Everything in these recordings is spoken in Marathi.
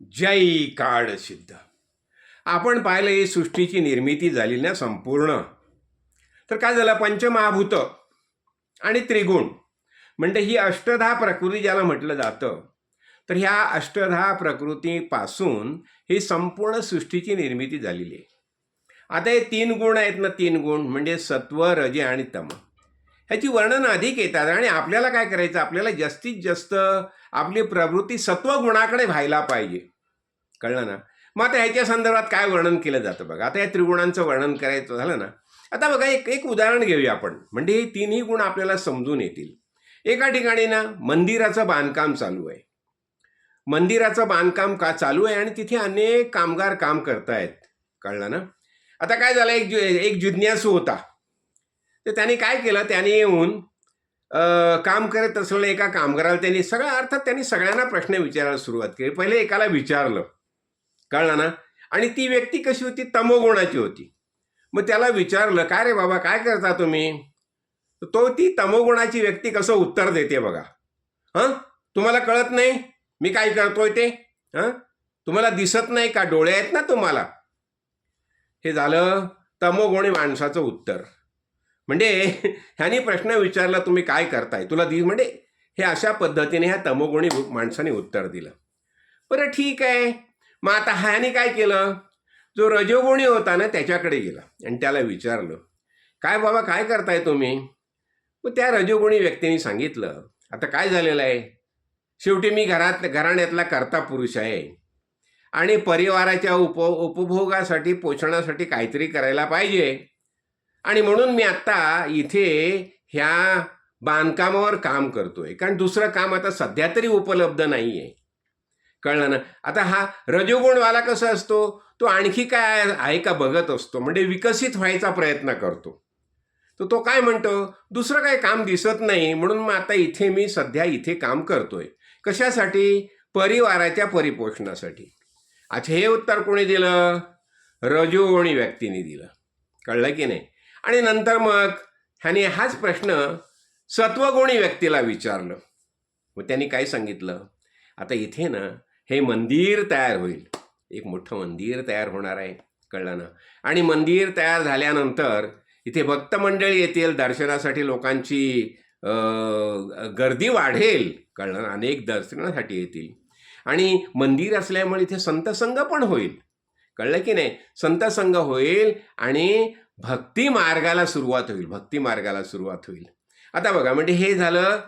जय काळ सिद्ध. आपण पाहिलं ही सृष्टीची निर्मिती झाली ना संपूर्ण. तर काय झालं? पंचमहाभूत आणि त्रिगुण. म्हणजे ही अष्टधा प्रकृती ज्याला म्हटलं जातं तर ह्या अष्टधा प्रकृतीपासून ही संपूर्ण सृष्टीची निर्मिती झालेली आहे. आता हे तीन गुण आहेत ना तीन गुण म्हणजे सत्व रजे आणि तम. ह्याची वर्णन अधिक येतात आणि आपल्याला काय करायचं? आपल्याला जास्तीत जास्त आपली प्रवृत्ती सत्वगुणाकडे व्हायला पाहिजे. कळलं ना? मग आता ह्याच्या संदर्भात काय वर्णन केलं जातं बघा? आता या त्रिगुणांचं वर्णन करायचं झालं ना? आता बघा एक एक उदाहरण घेऊया आपण. म्हणजे हे तिन्ही गुण आपल्याला समजून येतील. एका ठिकाणी ना मंदिराचं बांधकाम चालू आहे. मंदिराचं बांधकाम का चालू आहे? आणि तिथे अनेक कामगार काम करतायत. कळलं ना? आता काय झालं? एक जु एक जिज्ञासू होता. तर त्यांनी काय केलं? त्याने येऊन काम करत असलेल्या एका कामगाराला त्यांनी सगळ्या अर्थात त्यांनी सगळ्यांना प्रश्न विचारायला सुरुवात केली. पहिले एकाला विचारलं. कळलं ना? आणि ती व्यक्ती कशी होती? तमोगुणाची होती. मग त्याला विचारलं काय रे बाबा काय करता तुम्ही? तो ती तमोगुणाची व्यक्ती कसं उत्तर देते बघा. हां? तुम्हाला कळत नाही? मी काय करतोय ते? हां? तुम्हाला दिसत नाही का? डोळे आहेत ना तुम्हाला? हे झालं तमोगुणी माणसाचं उत्तर. म्हणजे ह्यानी प्रश्न विचारला तुम्ही काय करताय? तुला दिस म्हणजे हे अशा पद्धतीने ह्या तमोगुणी माणसाने उत्तर दिलं. बरं ठीक आहे. मग आता ह्याने काय केलं? जो रजोगुणी होता ना त्याच्याकडे गेला आणि त्याला विचारलं काय बाबा काय करताय तुम्ही? मग त्या रजोगुणी व्यक्तीने सांगितलं आता काय झालेलं आहे? शेवटी मी घरात घराण्यातला करता पुरुष आहे आणि परिवाराच्या उप उपभोगासाठी पोषणासाठी काहीतरी करायला पाहिजे. आणि म्हणून मी आत्ता इथे ह्या बांधकामावर काम करतोय. कारण दुसरं काम आता सध्या तरी उपलब्ध नाही आहे कळलं ना? आता हा रजोगुणवाला कसा असतो? तो आणखी काय आहे का बघत असतो? म्हणजे विकसित व्हायचा प्रयत्न करतो. तर तो काय म्हणतो? दुसरं काही काम दिसत नाही म्हणून मग आता इथे मी सध्या इथे काम करतोय. कशासाठी? परिवाराच्या परिपोषणासाठी. अच्छा हे उत्तर कोणी दिलं? रजोगुणी व्यक्तीने दिलं. कळलं की नाही? आणि नंतर मग ह्याने हाच प्रश्न सत्वगुणी व्यक्तीला विचारलं. मग त्यांनी काय सांगितलं? आता इथे ना हे मंदिर तयार होईल. एक मोठं मंदिर तयार होणार आहे. कळलं ना? आणि मंदिर तयार झाल्यानंतर इथे भक्त मंडळी येतील दर्शनासाठी लोकांची गर्दी वाढेल. कळलं ना? अनेक दर्शनासाठी येतील. आणि मंदिर असल्यामुळे इथे संतसंग पण होईल. कळलं की नाही? संतसंग होईल आणि भक्ती मार्गाला सुरुवात होईल भक्ती मार्गाला सुरुवात होईल. आता बघा म्हणजे हे झालं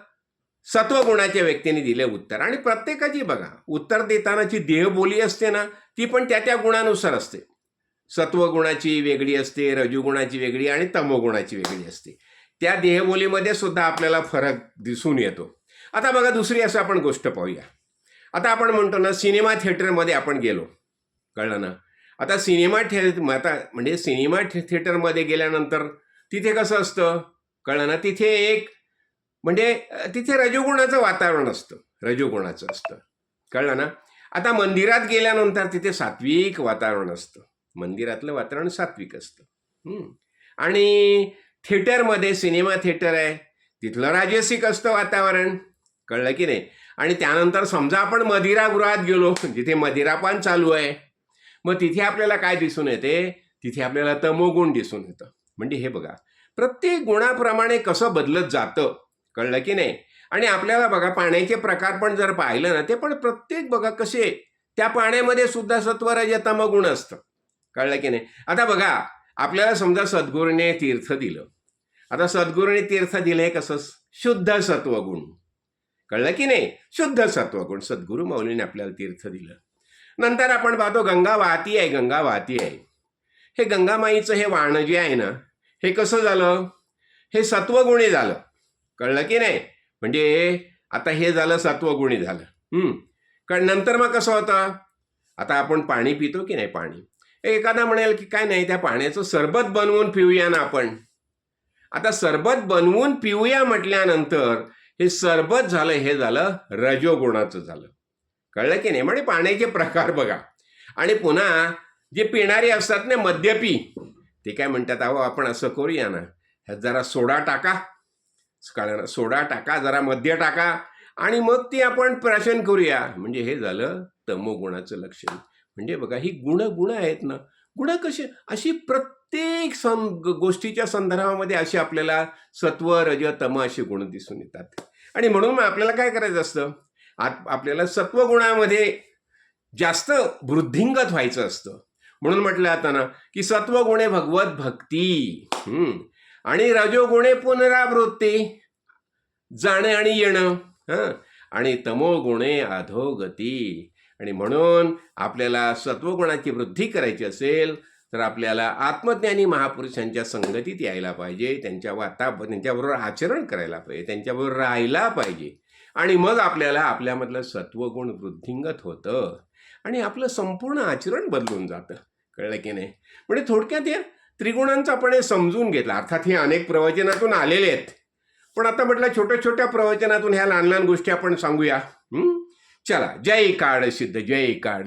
सत्वगुणाच्या व्यक्तीने दिले उत्तर. आणि प्रत्येकाची बघा उत्तर देताना जी देहबोली असते ना ती पण त्या त्या गुणानुसार असते. सत्वगुणाची वेगळी असते रजुगुणाची वेगळी आणि तमोगुणाची वेगळी असते. त्या देहबोलीमध्ये सुद्धा आपल्याला फरक दिसून येतो. आता बघा दुसरी असं आपण गोष्ट पाहूया. आता आपण म्हणतो ना सिनेमा थिएटरमध्ये आपण गेलो. कळलं ना? आता सिनेमा थिए आता म्हणजे सिनेमा थि थिएटरमध्ये गेल्यानंतर तिथे कसं असतं? कळलं ना? तिथे एक म्हणजे तिथे रजोगुणाचं वातावरण असतं. रजोगुणाचं असतं. कळलं ना? आता मंदिरात गेल्यानंतर तिथे सात्विक वातावरण असतं. मंदिरातलं वातावरण सात्विक असतं. आणि थिएटरमध्ये सिनेमा थिएटर आहे. तिथलं राजसिक असतं वातावरण. कळलं की नाही? आणि त्यानंतर समजा आपण मदिरागृहात गेलो जिथे मदिरापान चालू आहे. मग तिथे आपल्याला काय दिसून येते? तिथे आपल्याला तमोगुण दिसून येतं. म्हणजे हे बघा प्रत्येक गुणाप्रमाणे कसं बदलत जातं कळलं की नाही? आणि आपल्याला बघा पाण्याचे प्रकार पण जर पाहिलं ना ते पण प्रत्येक बघा कसे त्या पाण्यामध्ये सुद्धा सत्वराज तमगुण असतं. कळलं की नाही? आता बघा आपल्याला समजा सद्गुरूने तीर्थ दिलं. आता सद्गुरूने तीर्थ दिलं हे कसं? शुद्ध सत्वगुण. कळलं की नाही? शुद्ध सत्वगुण. सद्गुरू माऊलीने आपल्याला तीर्थ दिलं. नंतर आपण पाहतो गंगा वाहती आहे गंगा वाहती आहे. हे गंगामाईचं हे वाण जे आहे ना हे कसं झालं? हे सत्वगुणी झालं. कळलं की नाही? म्हणजे आता हे झालं सत्वगुणी झालं. कारण नंतर मग कसं होतं? आता आपण पाणी पितो की नाही पाणी? एखादा म्हणेल की काय नाही त्या पाण्याचं सरबत बनवून पिऊया ना आपण. आता सरबत बनवून पिऊया म्हटल्यानंतर हे सरबत झालं हे झालं रजोगुणाचं झालं. कळलं की नाही? म्हणजे पाण्याचे प्रकार बघा. आणि पुन्हा जे पिणारे असतात ना मद्यपी ते काय म्हणतात अहो आपण असं करूया ना. ह्यात जरा सोडा टाका. कळलं सोडा टाका जरा मद्य टाका. आणि मग ती आपण प्राशन करूया. म्हणजे हे झालं तमोगुणाचं लक्षण. म्हणजे बघा ही गुण गुण आहेत ना. गुण कशी अशी प्रत्येक सं गोष्टीच्या संदर्भामध्ये अशी आपल्याला सत्व रज तम असे गुण दिसून येतात. आणि म्हणून मग आपल्याला काय करायचं असतं? आत आपल्याला सत्वगुणामध्ये जास्त वृद्धिंगत व्हायचं असतं. म्हणून म्हटलं आता ना की सत्वगुणे भगवत भक्ती. आणि रजोगुणे पुनरावृत्ती. जाणे आणि येणं. हं. आणि तमोगुणे अधोगती. आणि म्हणून आपल्याला सत्वगुणाची वृद्धी करायची असेल तर आपल्याला आत्मज्ञानी महापुरुषांच्या संगतीत यायला पाहिजे. त्यांच्या वाता त्यांच्याबरोबर आचरण करायला पाहिजे. त्यांच्याबरोबर राहायला पाहिजे. आणि मग आपल्याला आपल्यामधलं सत्वगुण वृद्धिंगत होतं आणि आपलं संपूर्ण आचरण बदलून जातं. कळलं की नाही? म्हणजे थोडक्यात या त्रिगुणांचा आपण हे समजून घेतलं. अर्थात हे अनेक प्रवचनातून आलेले आहेत. पण आता म्हटलं छोट्या छोट्या प्रवचनातून ह्या लहान लहान गोष्टी आपण सांगूया. चला. जय काळ सिद्ध जय काळ.